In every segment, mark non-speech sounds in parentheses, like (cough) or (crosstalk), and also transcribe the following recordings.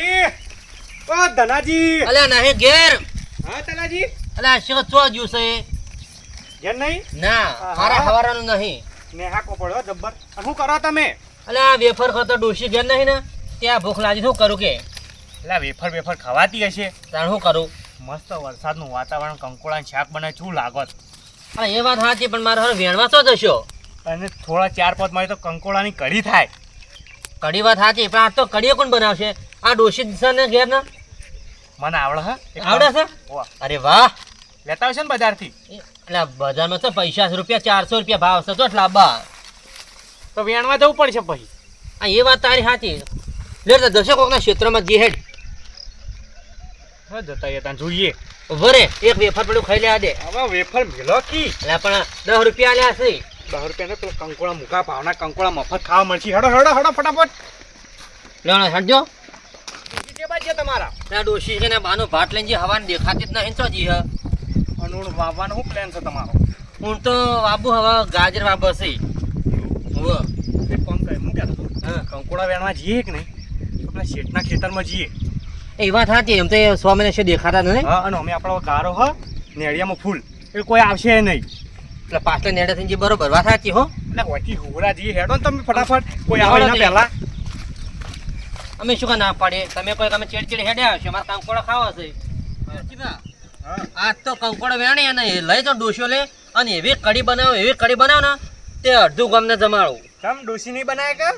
ધનાજી. ઓ ધનાજી. અલ્યા નહીં ઘેર. હા અલ્યા શું ચો જ્યું છે ઘેર નહીં? ના. મારા હવારાનું નહીં. નેહા કોપડ જબ્બર. આ શું કરો તમે? અલ્યા વેફર ખાતો ડોશી ઘેર નહીં ને? ત્યાં ભૂખ લાગી શું કરું કે? એટલે વેફર વેફર ખવાતી હશે. તાણ શું કરું? મસ્ત વરસાદનું વાતાવરણ કંકોળા શાક બને શું લાગત હા એ વાત સાચી પણ મારે હવે વેણવા તો જશો? અને થોડા ચાર પાંચ મારી તો કંકોળાની કઢી થાય. કઢી વાત સાચી પણ આ તો કઢીએ કોણ બનાવશે? આ ડોશી છે ને ઘેર ના? મને આવડે હા? આવડે છે. અરે વાહ! લેતા આવશે ને બજારથી? એટલે બજારમાં છે પૈસા રૂપિયા ચારસો રૂપિયા ભાવ છે તો લાંબા તો વેણવા જવું પડશે પછી. આ એ વાત તારી સાચી. લે તો દશક કોકના ક્ષેત્રમાં જે હેડ. જતા હતા જોઈએ. વરે એક વેફર પેલું ખાઈ લેવા દે. હવે વેફર મેલો કી? એટલે પણ દસ રૂપિયા આલ્યા છે. દસ રૂપિયા પેલો કંકોળા મૂકા ભાવના કંકોળા મફત ખાવા મળશે. હડો હડો હડો ફટાફટ. લેવાનો હટજો. છે તમારા? ત્યાં ડોશી છે ને બાનો ભાટ લઈને જે હવાને દેખાતી જ નહીં તો જી હ. અનુણ વાવવાનો શું પ્લાન છે તમારો? હું તો વાબુ હવે ગાજર વાબો છે હોવે. એક કોમ કરે હું કહેતો હતો? હા. કંકોડા વેણવા જઈએ કે નહીં? આપણે શેઠના ખેતરમાં જઈએ. એ વાત સાચી એમ તો એ સો મહિને છે દેખાતા નહીં હા અને અમે આપણો ગારો હ નેડિયામાં ફૂલ. એ કોઈ આવશે નહીં. એટલે પાછળ નેડા થઈને જે બરોબર વાત સાચી હો. એટલે હોયથી હોરા જઈએ હેડો ને તમે ફટાફટ. કોઈ આવે પહેલા. અમે શું ના પાડીએ? તમે કોઈ તમે ચેડચેડ હેડ્યા આવશો અમારે કંકોડો ખાવા છે. આજ તો કંકોડો વેણી અને એ લઈ તો ડોસીઓ લે અને એવી કઢી બનાવો એવી કઢી બનાવો ને તે અડધું ગામને જમાડું. તમ ડોસી નહીં બનાવે કે?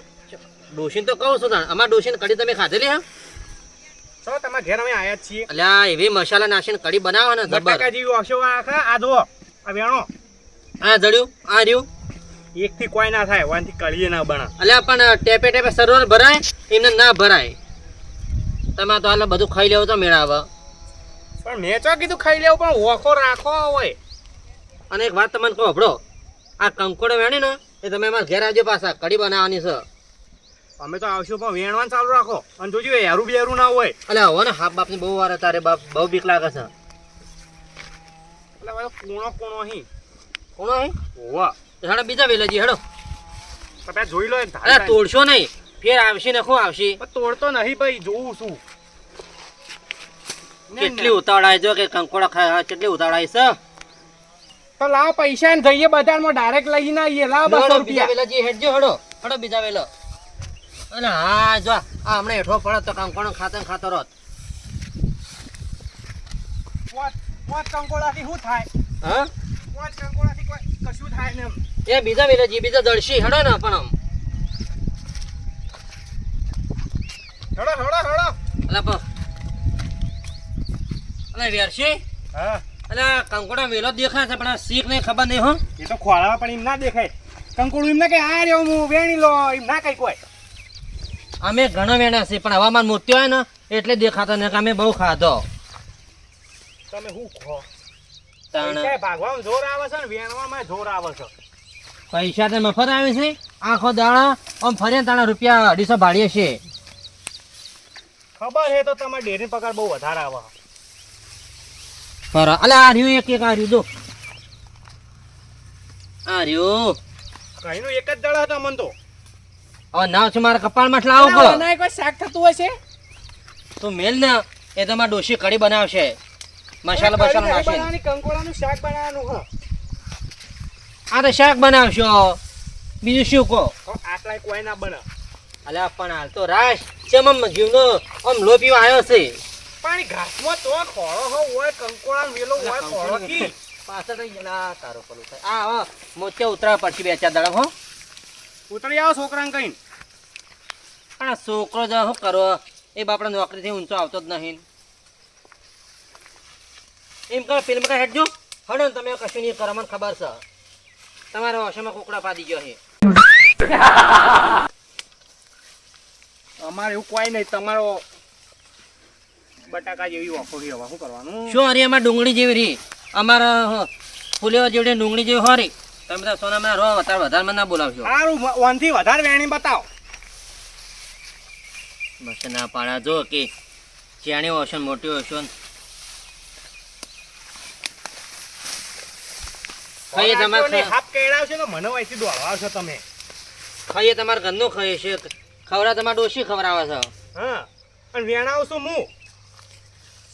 ડોશીને તો કહું છું તાણ અમારા ડોશીને કઢી તમે ખાધેલી હા? તો તમારા ઘેર અમે આયા છીએ. અલ્યા એવી મસાલા નાખીને કઢી બનાવો ને જબર. કાજી આવશે આ જુઓ આ વેણો. આ જડ્યું આ રહ્યું. એકથી કોઈ ના થાય વાનથી કળીએ ના બના અલ્યા પણ ટેપે ટેપે સરોવર ભરાય એમને ના ભરાય. તમે તો હાલ બધું ખાઈ લેવું તો મેળાવે. પણ મેં ચો કીધું ખાઈ લેવું પણ ઓખો રાખો હોય અને એક વાત તમને કહો હભળો. આ કંકોડો વેણી ને એ તમે અમારા ઘેર આવજો પાછા કઢી બનાવવાની છે. અમે તો આવશું પણ વેણવાનું ચાલુ રાખો. અને જોજો હેરું બેરું ના હોય. અલ્યા હવે ને હાફ બાપની બહુ વાર તારે બાપ બહુ બીક લાગે છે. એટલે કૂણો કૂણો અહીં કોણ અહીં હોવા. હેડો બીજા વેલેજી હેડો. તમે જોઈ લો અરે તોડશો નહીં. ફેર આવશે ને શું આવશે? તોડતો નહીં ભાઈ જોઉં છું. કેટલી. ઉતાવળાય જો કે કંકોડા ખાય કેટલી ઉતાવળાય છે? તો લાવ પૈસા ને જઈએ બજારમાં ડાયરેક્ટ લઈને આવીએ. લાવ બસો રૂપિયા. બીજા જે હેડજો હડો. હડો બીજા વેલો. અને હા જો આ હમણાં હેઠો પડે તો કંકોડો ખાતે ખાતો રોત પાંચ કંકોડાથી શું થાય? હા? પાંચ કંકોડાથી કોઈ એ બીજા વેલાજી બીજા દળશી હડો ને પણ આમ. હડો હડો હડો. અલા પ અલા વેરશી હા. અલા કંકોડા વેલો દેખાય છે પણ શીખ નહીં ખબર નહીં હો. એ તો ખોળાવા પણ એમ ના દેખાય. કંકોડું એમ ના કે આ રહ્યો હું વેણી લો. એમ ના કઈ કોઈ અમે ઘણા વેણા છે પણ હવામાન મોત્યો હોય ને એટલે દેખાતો ને કે અમે બહુ ખાધો. તમે શું ખો તાણ. ભાગવામાં જોર આવે છે ને વેણવામાં જોર આવે છે. પૈસા તો મફત આવે છે. આખો દાણા આમ ફરે તાણા રૂપિયા અઢીસો ભાડીએ છે. ખબર છે તો તમારે ડેરી પગાર બહુ વધારે આવે. પર અલે આ રહ્યું એક એક આ રહ્યું દો આ રહ્યું. કઈનું એક જ દાડા હતો મન તો. હવે ના છે મારા કપાળમાં લાવો કો બનાય કોઈ શાક થતું હશે તો મેલ ને એ તમારા ડોશી કઢી બનાવશે. મસાલા બસાલા બનાવવાની કંકોડાનું શાક બનાવવાનું હ. આ તો શાક બનાવશો. બીજું શું કહો? આટલા કોઈ ના બને. અલ્યા પણ હાલ તો રાશ ચમ આમ જીવનો આમ લો પીવા આવ્યો છે? પણ ઘાસમાં તો ખોળો હો હોય કંકોળા મેલો હોય ખોળો કી પાછળ રહી ગયેલા તારો પલું થાય. આ હવે મોચે ઉતરા પછી બે ચાર દાડા હો. ઉતરી આવો છોકરાને કઈ પણ છોકરો જ શું કરો? એ બાપડા નોકરીથી ઊંચો આવતો જ નહીં. એમ કરો ફિલ્મ હેડજો. હડો તમે કશું નહીં કરો મને ખબર છે. તમારા ઓછામાં કુકડા પાડી ગયો છે? અમારે એવું કોઈ નહીં તમારો બટાકા જેવી રહી હવે શું કરવાનું? શું હરી અમારે ડુંગળી જેવી રહી. અમારા ફૂલેવા જેવડી ડુંગળી જેવી હોરી તમે બધા સોનામાં રો વધારે વધારે મને ના બોલાવશો સારું વનથી વધારે વેણી બતાવો. બસ ના પાડા જો કે ચાણી ઓશન મોટી હશો ખાઈએ તમારે હાથ કેળાવશે તો મને વયથી દોડવા આવશો તમે? ખાઈએ તમારે ઘરનું ખાઈએ છે ખવરા તમારે ડોશી ખવડાવે છે. હા અને વેણાવ છું હું.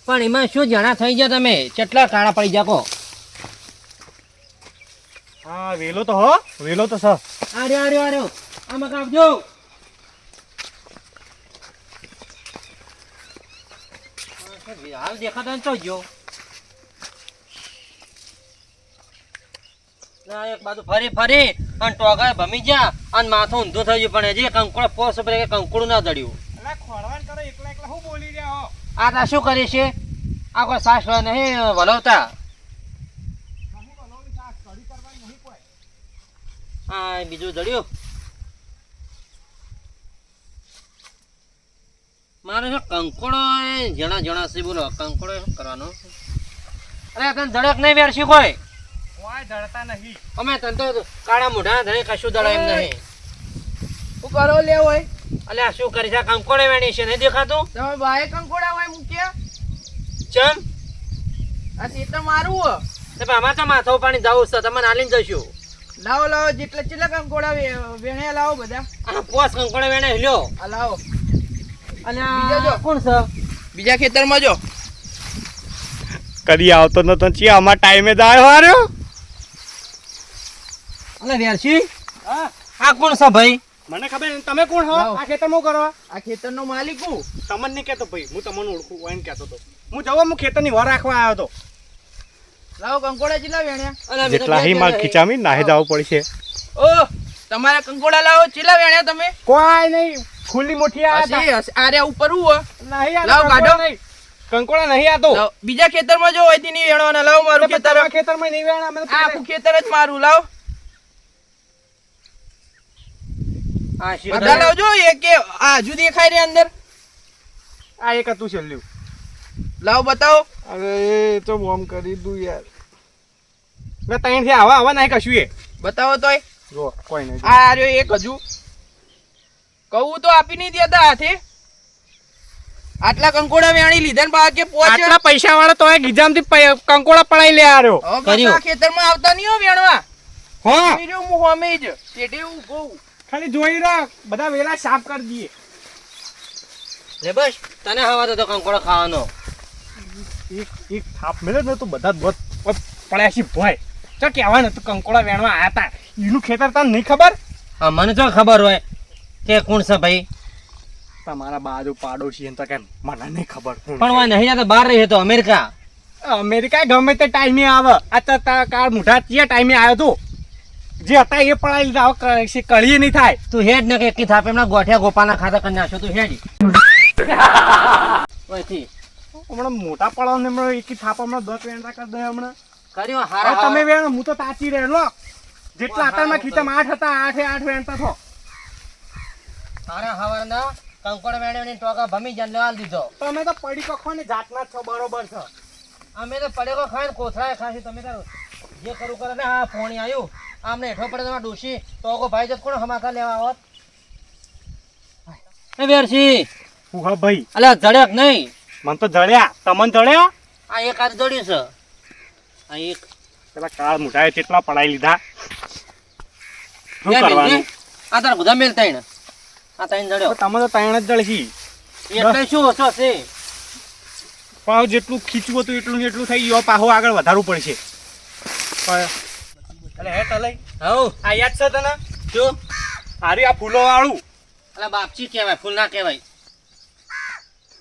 પણ એમાં શું જણા થઈ ગયા તમે? કેટલા કાળા પડી જાકો હા વેલો તો હો વેલો તો સર આર્યો આર્યો આર્યો. આમાં કાપજો હાલ દેખાતા તો જો. એક બાજુ ફરી ફરી અને ટોગા ભમી ગયા અને માથું ઊંધું થઈ ગયું પણ હજી કંકુડ પોસ ઉપર કંકુડ ના દડ્યું. અલા ખોળવાન કરો એકલા એકલા હું આ તા શું કરી છે? આ કોઈ સાસ નહીં વલવતા? બીજું દડ્યું. મારે શું કંકોડો જણા જણા છે બોલો કંકોડો શું કરવાનો? અરે તને ધડક નહીં વેરશી કોઈ? નહીં. અમે તન તો કાળા મોઢા ધરે કશું દડા એમ નહીં. હું કરો લે હોય અલે આ શું કરી છે? કંકોડે વેણી છે નહીં દેખાતું? તમે બાએ કંકોડા હોય મૂક્યા ચમ? આ ખેતર મારું હો. તો પણ અમારે તો માથો પાણી જવું છે તમને આલીને જશું લાવો લાવો જેટલા જેટલા કંકોડા વેણે વેણ્યા લાવો બધા. આ પોસ કંકોડા વેણે લ્યો. આ લાવો. અને બીજા જો. કોણ છે? બીજા ખેતરમાં જો. કદી આવતો નતો ચી આમાં ટાઈમે જ આવ્યો અલે વેરશી આ કોણ છે ભાઈ? મને ખબર તમે કોણ હો? આ ખેતરમાં કરો આ ખેતરનો માલિક હું. તમને નહીં કેતો ભાઈ હું તમને ઓળખું હોય એમ કહેતો હતો. હું જવા હું ખેતરની વર રાખવા આવ્યો હતો. લાવો કંકોડા ચીલા વેણ્યા તો જેટલા હી માર ખીચામી નાહે જાવ પડશે. ઓ તમારા કંકોડા લાવો ચીલા વેણ્યા તમે? કોઈ નહીં ખુલ્લી મોઠી આ હસી આરે ઉપર હું નહીં લાવો, કાઢો. કંકોડા નહીં. કંકોડા નહીં આતો. બીજા ખેતરમાં જો હોય નહીં વેણવાના લાવો મારું ખેતર. ખેતરમાં નહીં વેણા તો આખું ખેતર જ મારું લાવો આ શી બધા લાવજો એક કે આ હજુ દેખાય રે અંદર. આ એક હતું છેલ્લું. લાવો બતાવો. અરે એ તો બોમ કરી દઉં યાર. મેં ત્રણથી આવા આવા નહીં કશું એ. બતાવો તોય. જો કોઈ નહીં. આ આ રહ્યો એક હજુ. કહું તો આપી નહીં દેતા હાથે. આટલા કંકોડા વેણી લીધા ને બા પોચ આટલા પૈસા વાળા તો ગીજામથી કંકોડા પડાઈ લે આર્યો કર્યું. પાછા ખેતરમાં આવતા નહીં હો વેણવા. હા. હું હોમે જ. હું. ખાલી જોઈ રાખ. બધા વેલા સાફ કરી દઈએ. લે બસ તને હવા તો કંકોડો ખાવાનો. એક એક થાપ મેળે ને તો બધા જ બહુ પડ્યા છે ભય. ચો કહેવા ને તું કંકોડા વેણવા આવ્યા હતા એનું ખેતર તને નહીં ખબર? હા મને તો ખબર હોય કે કોણ છે ભાઈ? તમારા બાજુ પાડોશી એમ તો કે મને નહીં ખબર પણ હું નહીં જતો બહાર રહી તો અમેરિકા. અમેરિકા ગમે તે ટાઈમે આવે. આ તો તારા કાર મુઠા જે ટાઈમે આવ્યો તો જે હતા એ પડાઈ લીધા હવે કળી નહીં થાય. તું હેડ ને કે થાપ એમના ગોઠિયા ગોપાના ખાતા કરી નાખ્યો તું હેડ. (laughs) હમણાં મોટા પડાવ ને હમણાં એકી થાપ હમણાં દસ વેણતા કરી દે હમણાં. કર્યો હારા તમે વેણ હું તો તાચી રહેલો જેટલા હતા માં ખીચામાં આઠ હતા આઠે આઠ વેણતા થો. હારા હવારના કંકોડ મેળવીને ટોકા ભમી જન લેવા દીધો. તમે તો પડી કખો ને જાતના છો બરોબર છે. અમે તો પડેકો ખાય કોથળાએ ખાસી તમે તો જે કરું કરે ને હા ફોણી આવ્યું આમને હેઠો પડે તમારે ડોશી કો ભાઈ જત કોણ હમાકા લેવા આવત? એ વેરસી. હું હા ભાઈ. અલ્યા જડ્યા નહીં. મને તો જડ્યા. તમને જડ્યા? આ એક હાથ જડ્યું છે. આ એક. પેલા કાળ મોટાએ કેટલા પડાઈ લીધા. શું કરવાનું? આ તારા બધા મેલ તૈણ આ તૈણ જડ્યો. તમે તો તૈણ જ જડશી. એટલે શું હશો છે? પણ જેટલું ખીચવું હતું એટલું એટલું થઈ ગયું. પાહો આગળ વધારવું પડશે. પણ- હે તલઈ હવ. આ યાદ છે તને? જો. હારી આ ફૂલો વાળું એટલે બાપચી કહેવાય ફૂલ ના કહેવાય.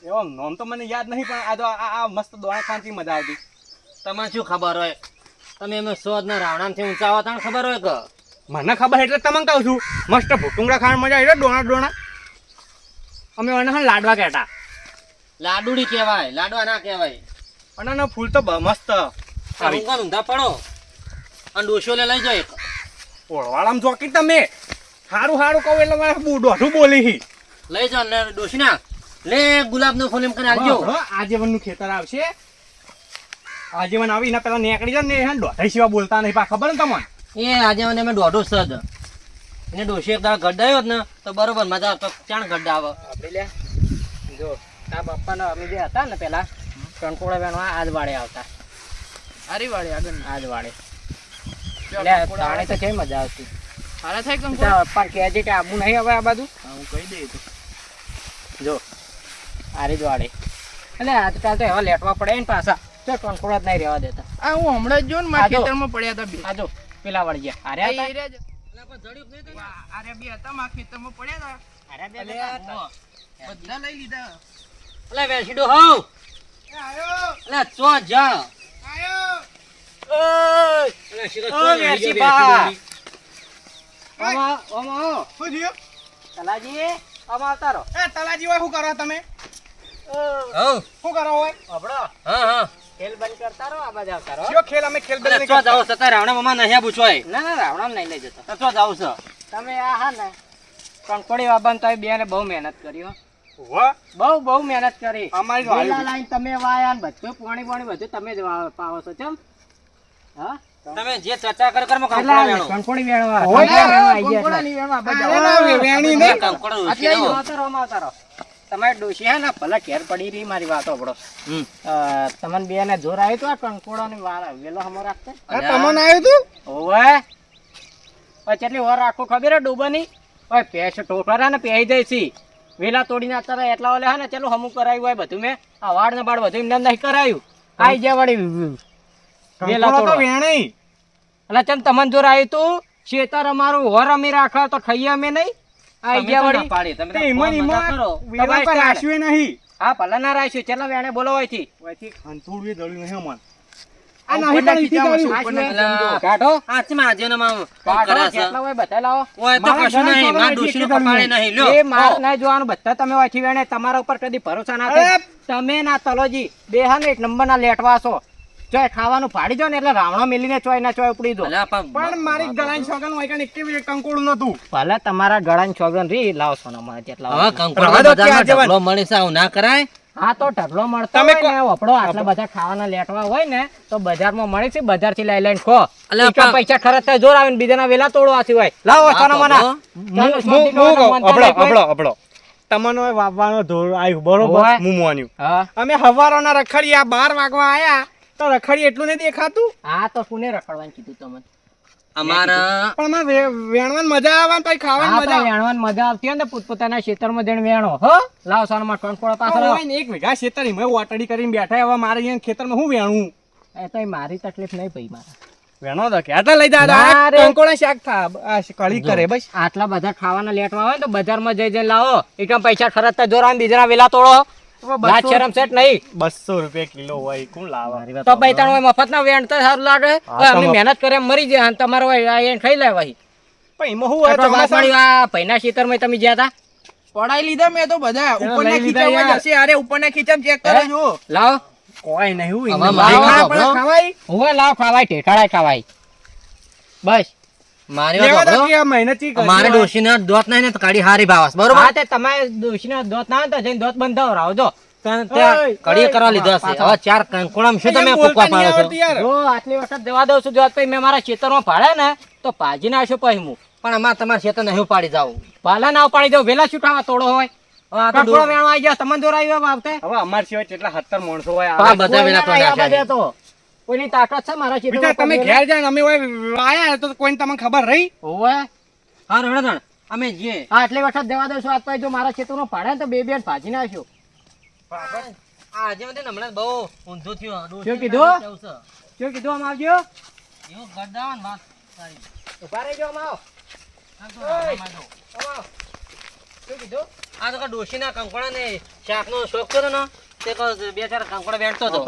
એવો નોમ તો મને યાદ નહીં પણ આ તો આ મસ્ત દોણા ખાંચી મજા આવતી. તમને શું ખબર હોય? તમે એમ સોદ ના રાવણામથી ઊંચા આવો તને ખબર હોય કે? મને ખબર એટલે તમને કહું છું. મસ્ત ભૂટુંગડા ખાવાની મજા આવી ડોણા ડોણા. અમે એને હા લાડવા કહેતા. લાડુડી કહેવાય લાડવા ના કહેવાય. અને ફૂલ તો મસ્ત. ઊંઘા ઊંધા પડો. અને ડોશીઓને લઈ જાય. ઓળવાળામાં જોકી તમે. સારું સારું કહું એટલે મારે દોઢું બોલી લઈ જાઓ ને ડોશીના. લે ગુલાબનો ફૂલ એમ કરી આવજો આજીવનનું ખેતર આવશે. આજીવન આવી એના પેલા નીકળી જાય ને એને દોઢાઈ સિવાય બોલતા નહીં. પા ખબર ને તમને? એ આજીવન અમે દોઢો સદ એને ડોશી એક દાળ ગડ્ડાયો જ ને તો બરોબર મજા ચાણ ગડ્ડા આવે. આપણે લે જો આ બાપાના અમે જે હતા ને પેલા ત્રણકોડા બેનો આજ વાડે આવતા. આરી વાડે આગળ આજ વાડે. તાણે તો કેવી મજા આવતી હારા થાય કંકોડા? પણ કહેજે કે આબુ નહીં હવે આ બાજુ? હું કહી દઈ તો. જો આરી દ્વાડે એટલે આજકાલ તો એવા લેટવા પડે ને પાછા. તો કંકોડા જ નહીં રહેવા દેતા. આ હું હમણાં જ જો ને મારા ખેતરમાં પડ્યા હતા બે. આ પેલા વળી ગયા. આ હતા? એ રહ્યા જ. વાહ, આ રહ્યા બે હતા મારા ખેતરમાં પડ્યા હતા. બે બધા લઈ લીધા. અલે વેસીડો હોવ ચો જા. તમે? હોવ. શું કરો હોય હબળો હા હા. ખેલ બંધ કરતા રહો આ બાજુ આવતા ખેલ અમે ખેલ અલે જાવ સતા મામા પૂછવાય ના ના રાવણામ નહીં લઈ જતો. ચો જાવ છો. તમે આ હા ને કંકોડી વાબાને તો બે ને બહુ મહેનત કરી હો. બહુ બહુ મહેનત કરી. અમારી. લાઈન તમે વાયા ને બધું પાણી પાણી બધું તમે જ પાવો છો ચમ? તમે જે ચર્ચા કર કર કંકોડા વેણો કંકોડી વેણવા. હોય કંકોડા એટલે. નહીં વેણવા, બધા. ના, વેણી ને કંકોડા આવો. આવતા રહો, તમારે ડોશી હે ને ભલે ઘેર પડી રહી મારી વાતો પડો તમને બે ને જોર આવ્યું તું આ કંકોડો ની વાર વેલો હમો રાખતે તમને આવ્યું તું? ઓવે. પછી કેટલી વાર રાખું ખબર હે ડૂબાની? ઓય પેશ ટોટરા ને પહેરી દઈ છી. વેલા તોડીને અત્યારે એટલા ઓલે હે ને ચલો હમું કરાયું હોય બધું મેં. આ વાડ ને બાડ બધું એમને નહીં કરાયું. આઈ જ્યાં વળી. વેલા તો વેણી એટલે ચમ તમને જોર આવ્યું તું? શેતર અમારું હોર અમે રાખો તો ખાઈએ અમે નહીં? આઈ તમે ના વળી? પાડી, તમે ઈમન ઈમન વેલા પર સ્ટાર્ટ. નહીં. હા ભલે ના રાખ્યું. ચેલા વેણે બોલો હોયથી ઓયથી ખંતુડું દળ્યું નહીં અમન આ આ નહીં ઉપરના પણ દળ્યું. છે, ઉપરના અલા, કાઢો. આ ચેમાં આજે ને માં કાઢો કેટલા હોય બધા લાવો. ઓય તો કશું નહીં, છોકરા મારા હજી ડોશીનું એક કપાળે નહીં, લ્યો. એ માર ના જોવાનું બધા તમે વાંચી વેણે તમારા ઉપર કદી ભરોસા ના થાય. તમે ના તલોજી બે હા ને એક નંબર ના લેટવા છો. ચોય ખાવાનું ફાડી જો ને એટલે રાવણો મેલીને ચોય ના ચોય ઉપડી દો. પણ- પણ મારી ગળાની છોકરાનું હોય કાંઈ એકે એક કંકોડું નતું ભલે તમારા ગળાની છોગન રી લાવો સોના મને જેટલા હવે કંકોડો દો મળે સાવ ના કરાય? હા તો ઢગલો મળતો તમે હોય ને વપડો આટલા બધા ખાવાના લેટવા હોય ને તો બજારમાં મળે છે બજારથી લઈ લઈને ખો. પૈસા ખર્ચ થાય જોર આવે ને બીજાના વેલા તોડવાથી હોય. લાવો સોના મના તમને વાવવાનો ધોર આવ્યું બરોબર. હું. મોન્યું અમે હવારોના રખડી આ બાર વાગવા આયા. તો રખડી એટલું નથી દેખાતું? હા તો કોને રખડવાનું કીધું તમને. અમારા પણ મજા આવે ને પછી ખાવાની મજા તો મજા આવતી હોય ને પોતપોતાના ખેતરમાં જઈને વેણો હો? લાવ સોનામાં કંકોડા પાછળ આવે લાવો. એક વીઘા ખેતર વાટડી કરીને બેઠા હવે મારે અહીંયા ખેતરમાં હું વેણું? એ તો મારી તકલીફ નહીં ભાઈ મારે. વેણો તો ક્યાં લઈ દાદા. શાક થા કળી કરે બસ. આટલા બધા ખાવાના લેટમાં હોય ને તો બજારમાં જઈ જઈને લાવો. એકદમ પૈસા ખર્ચતા જોર આવે બીજાના વેલા તોડો. લાજ સેટ નહીં. બસો રૂપિયા કિલો હોય કોણ લાવે? તો પૈતાણ હોય મફત ના વેણ તો સારું લાગે. અમે મહેનત કરે મરી જાય અને તમારો એને ખાઈ લેવાય પણ એમાં મળ્યો આ ખેતરમાં તમે જ્યાં હતા પડાઈ લીધા મેં તો બધા. ઉપરના લીધા ખીચામાં. જશે અરે ઉપરના ખીચામાં ચેક કરો હે? જો લાવો. કોઈ નહીં હું લાવ ખાવાય. મારી લાવો. ખવાય ખાવાય. બસ. મારી વાત સાંભળો. ડોશીના દોત નહીં ને તો કાઢી હારી ભાવસ બરોબર? હા તે તમારે દોશીનો દોત ના હોય તો જઈને દોત બંધાવો જો. ત્યાં- ત્યાં ઓય, કડીએ ઓય, કરવા લીધો હશે. હવે ચાર કંકોડામાં શું તમે એમ ફૂંકવા બોલતા નહીં પાડો છો? જો આટલી વખત જવા દઉં છું જો પછી મેં મારા ખેતરમાં ભાડે ને તો ભાજી નાખ્યો પછી હું. પણ અમારે તમારે ખેતર નહીં ઉપાડી જાવ પાલા ના ઉપાડી દઉં વેલા છૂટાવા તોડો હોય. તમને દોર હવે અમાર સિવાય કેટલા સત્તર માણસો હોય બધા વેલા. તો. કોઈની તાકાત છે મારા ખેતર ખેતરમાં તમે ઘેર જાય અમે આયા તો કોઈને તમને ખબર રહી? ઓવે હા રણધણ અમે જે હા આટલી વખત દેવા દઉં છું આજ પછી જો મારા ખેતરનો પાડે તો બે બે ભાજી નાખ્યો. આજે મને હમણાં બહુ ઊંધું થયો. શું કીધું? શું કીધું આમ આવજો? એવું ગરદાવન વાત સારી. ઊભા રહેજો આમ આવો. શું કીધું? આ તો ડોશીના કંકોડા ને શાકનો શોખ કર્યો ને? તે કહો બે ચાર કંકોડા વેણતો હતો.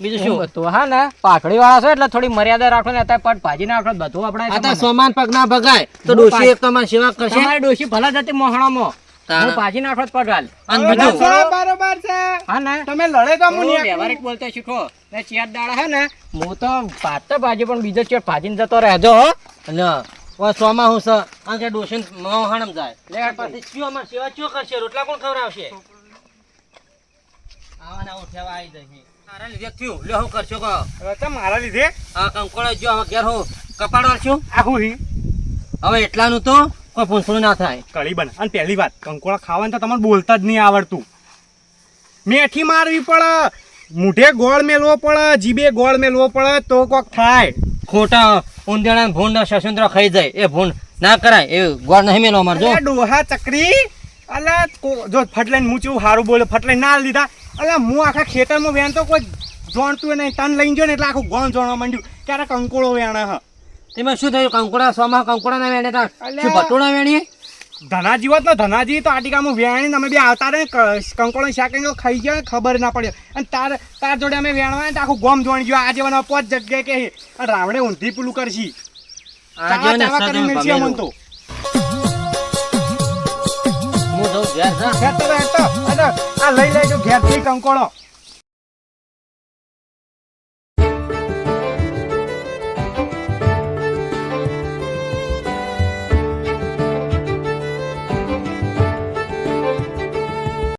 બીજું શું? હતું હા ને પાખડી વાળા છો એટલે થોડી મર્યાદા રાખો ને અત્યારે પટ ભાજી નાખો બધું આપણે અત્યારે સમાન પગ ના ભગાય. તો ડોશી એક તમારી સેવા કરશે? તમારી ડોશી ભલા જતી મોહણામાં. હું ભાજી નાખો જ પગાલ અને બીજું? બરોબર છે. હા ને. તમે લડે તો હું હું વ્યવહારિક બોલતો શીખો. ને ચેર દાડા હે ને હું તો ભાત તો ભાજી પણ બીજો ચેર ભાજીને જતો રહેજો અને ઓ હું છે આ કે મોહણમ જાય. લે પછી ચિયો અમાર સેવા ચિયો કરશે? રોટલા કોણ ખવડાવશે? આવાના ઉઠ્યાવા આવી જશે. તારા લીધે થયું. લ્યો હું કરશો કહો. રચા મારા લીધે? આ કંકોડા જો હવે ઘેર હું કપાડવા છું. આખું હી. હવે એટલાનું તો કોઈ ના થાય. કળી બન. અને પહેલી વાત કંકોડા ખાવાનું તો તમને બોલતા જ નહીં આવડતું. મેઠી મારવી પડે મૂઢે ગોળ મેલવો પડે જીભે ગોળ મેલવો પડે તો કોક થાય. ખોટા ઊંધેણા ભૂંડ સસુંદર ખાઈ જાય. એ ભૂંડ ના કરાય. એ ગોળ નહીં મેલો મારજો ડોહા ચકરી. અલા જો ફટલાઈને મૂચ્યું સારું બોલે ફટલાઈને ના લીધા. અલા હું આખા ખેતરમાં વેણ તો કોઈ જોણતું નહીં. તન લઈને ગયો ને એટલે આખું ગોણ જોણવા માંડ્યું. ક્યારે કંકોળો વેણે હ. તેમાં શું થયું? કંકોડા સોમાં કંકોડા ના વેણે. શું ભટોડા વેણીએ? ધનાજી હોત ને ધનાજી તો આટીકામાં વેણી અમે બે આવતા રહે કંકોળો શાક ખાઈ ગયા ખબર ના પડ્યો અને તાર તાર જોડે અમે વેણવા ને આખું ગોમ જોણી ગયો. આજે મને પોચ જગ્યાએ કે રાવણે ઊંધી પેલું કરશી. હું તો આ લઈ લેજો ઘેરથી કંકોળો.